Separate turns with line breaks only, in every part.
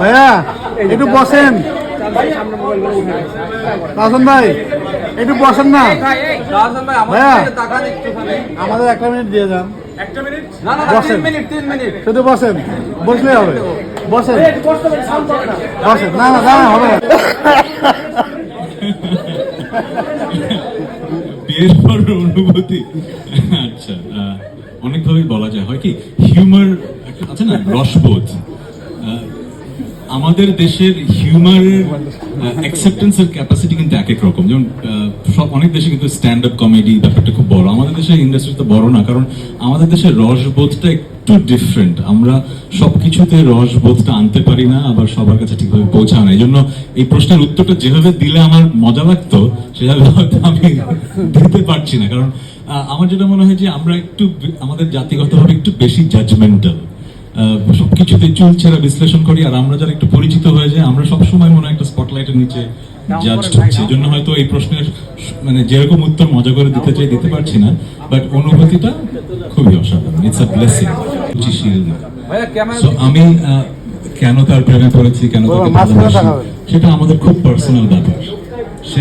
ভাইয়া, একটু বসেন। রাজন ভাই, একটু বসেন না। ভাইয়া। আমাদের একটা মিনিট দিয়ে যান। বসেন। শুধু বসেন। বসলেই হবে। বসেন। বসেন। না না না, হবে
বিয়ের পর অনুভূতি। আচ্ছা। অনেকভাবেই বলা যায়। হয় কি? হিউমার আছে না, রসবোধ। আমাদের দেশের হিউমারের অ্যাকসেপ্টেন্সের ক্যাপাসিটি কিন্তু এক এক রকম। যেমন সব, অনেক দেশে কিন্তু স্ট্যান্ড আপ কমেডি ব্যাপারটা খুব বড়। আমাদের দেশের ইন্ডাস্ট্রিতে বড় না, কারণ আমাদের দেশের রসবোধটা একটু ডিফারেন্ট আমরা সবকিছুতে রসবোধটা আনতে পারি না, আবার সবার কাছে ঠিকভাবে পৌঁছায় না। এই জন্য এই প্রশ্নের উত্তরটা যেভাবে দিলে আমার মজা লাগতো, সেভাবে আমি দিতে পারছি না। কারণ আমার যেটা মনে হয় যে আমরা একটু আমাদের জাতিগতভাবে একটু বেশি জাজমেন্টাল সবকিছুতে চুল ছেড়া বিশ্লেষণ করি আর আমরা যারা একটু পরিচিত হয়ে যায় আমরা সবসময় মনে হয় একটা স্পটলাইটের নিচে জাজ হচ্ছে। এই জন্য হয়তো এই প্রশ্নের মানে যেরকম উত্তর মজা করে দিতে চাই দিতে পারছি না বাট অনুভূতিটা খুবই অসাধারণ। ইটস আ ব্লেসিং রুচিশীল না। আমি আহ, কেন তার প্রেমে পড়েছি কেন তাকে ভালোবাসি সেটা আমাদের খুব পার্সোনাল ব্যাপার। সে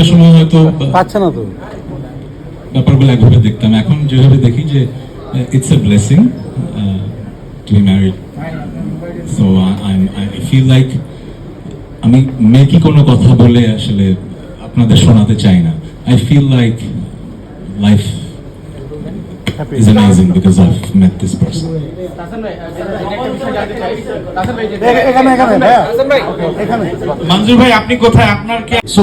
একটু
So, সময় হয়তো
পাচ্ছে না তো।
ব্যাপারগুলো একভাবে দেখতাম। এখন যেভাবে দেখি যে it's a blessing to be married so I feel like আমি মেকি কোনো কথা বলে আসলে আপনাদের শোনাতে চাই না। আই ফিল লাইক লাইফ
ভাই
মঞ্জুর ভাই আপনি কোথায়? আপনার কি
সো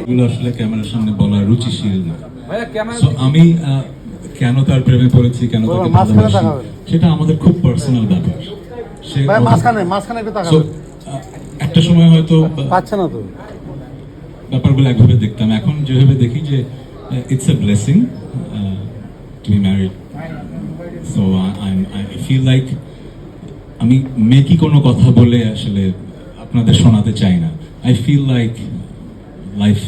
এগুলো আসলে ক্যামেরার সামনে বলা রুচিশীল না। আমি কেন তার প্রেমে পড়েছি কেন তাকে ভালোবাসি সেটা আমাদের খুব পার্সোনাল ব্যাপার। সে
মাঝখানে মাঝখানে একটু তাকাবেন।
একটা সময় হয়তো
পাচ্ছে না তো।
ব্যাপারগুলো একভাবে দেখতাম। এখন যেভাবে দেখি যে it's a blessing to be married so I feel like আমি মেকি কোনো কথা বলে আসলে আপনাদের শোনাতে চাই না। I feel like life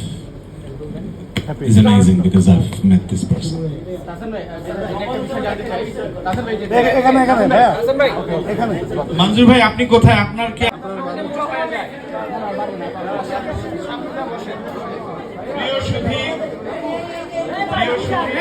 happy
is amazing because I met this person
এখানে এখানে ভাইয়া।
রাজন ভাই
মঞ্জুর ভাই আপনি কোথায়? আপনার কি? প্রিয় সুধী প্রিয় সুধী